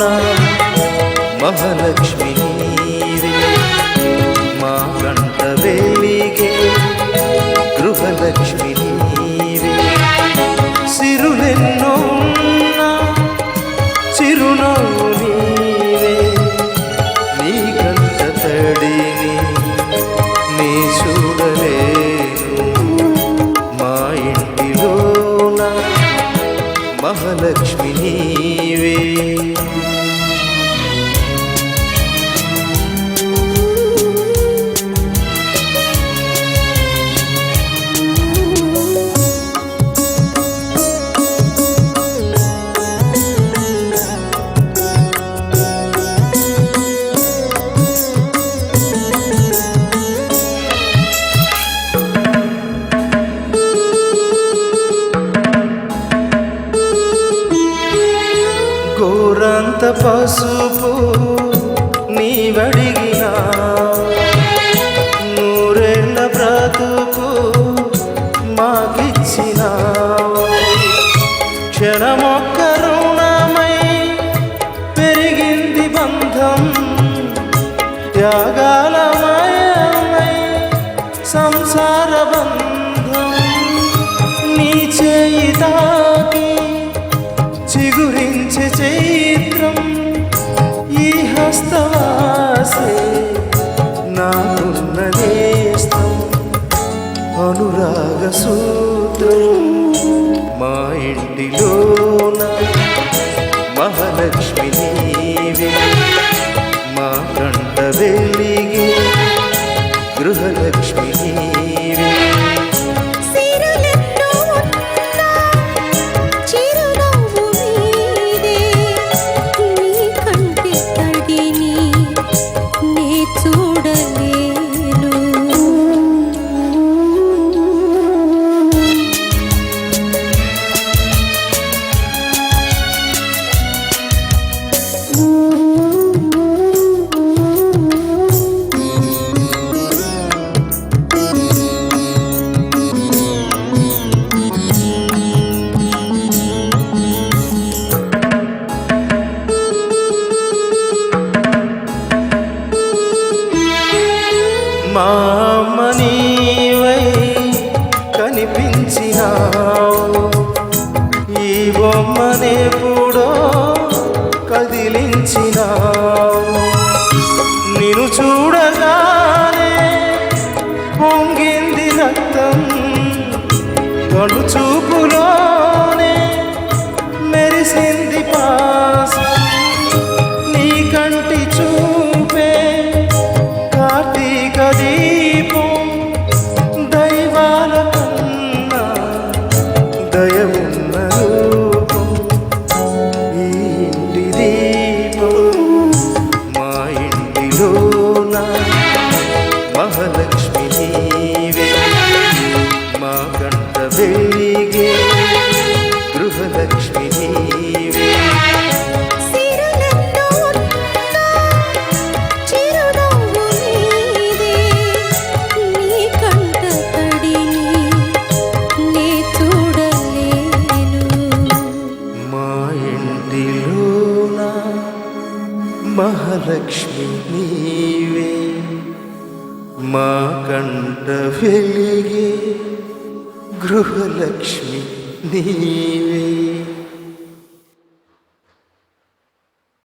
నా మహాలక్ష్మి నీవే మా కంట వెలిగే గృహలక్ష్మి నీవే సిరులెన్నో చిరునవ్వు నీవే నీ మహాలక్ష్మి కొండంత పసుపు నీవడిగినా నూరేళ్ళ బ్రతుకు మాకిచ్చిన. క్షణమొక్క రుణమై పెరిగింది బంధం త్యాగాలమయమై సంసార బంధం. నీ చేయి చైత్రం ఈ హస్తవాసే నాకున్న నేస్తం. అనురాగ సూత్రం మా ఇంటిలోన మహాలక్ష్మి నీవే. మా కంట వెలిగే గృహలక్ష్మి నిన్ను చూడగానే పొంగింది రక్తం. కను చూపులో ಮಹಾಲಕ್ಷ್ಮಿ ನೀವೇ ಮಾ ಕಂಠ ಬೆಳಿಗೆ ಗೃಹಲಕ್ಷ್ಮಿ ನೀವೇ